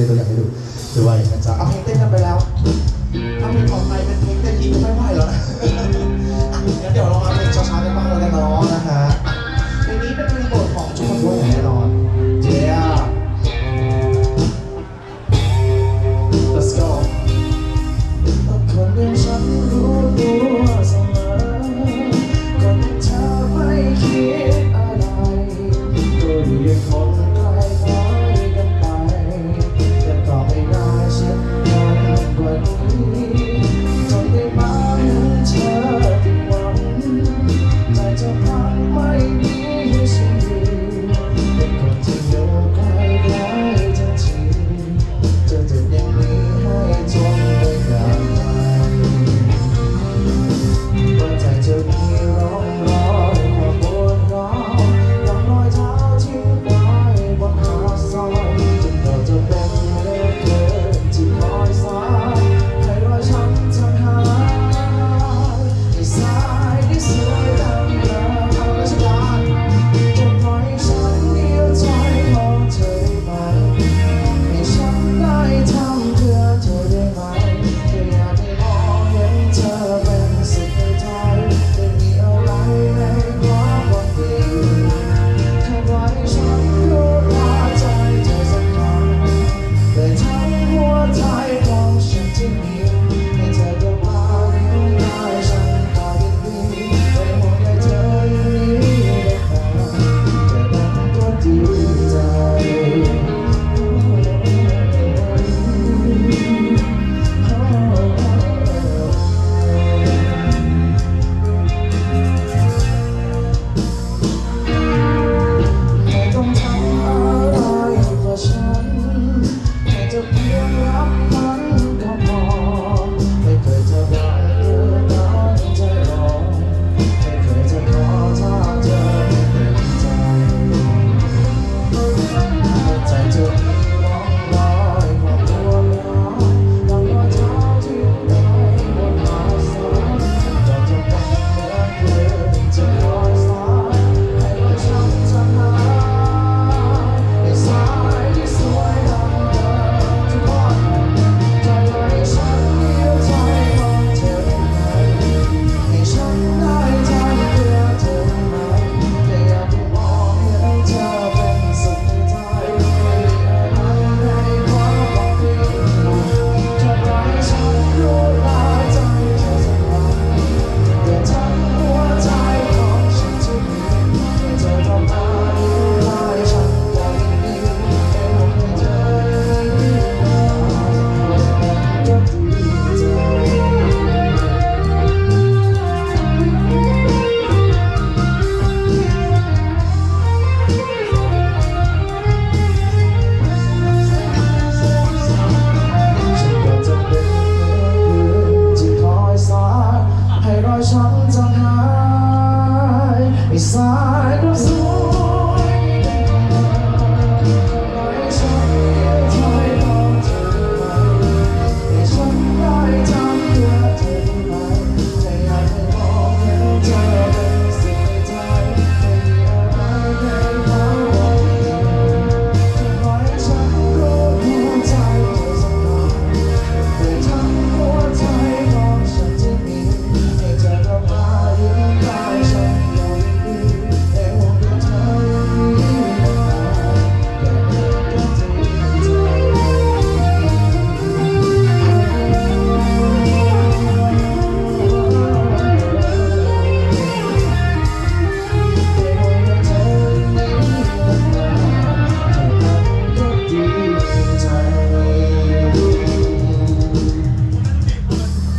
เป็นตัวอย่างให้ดูด้วยนะจ๊ะเอาเพลงเต้นกันไปแล้วถ้าเพลงต่อไปเป็นเพลงเต้นอีกไม่ไหวแล้วนะงั้นเดี๋ยวเรามาเพลงช้าๆกันบ้างแล้วกันเนาะนะฮะเพลงนี้เป็นเพลงโปรดของชุมพลแน่นอนเจ้า Let's go sorry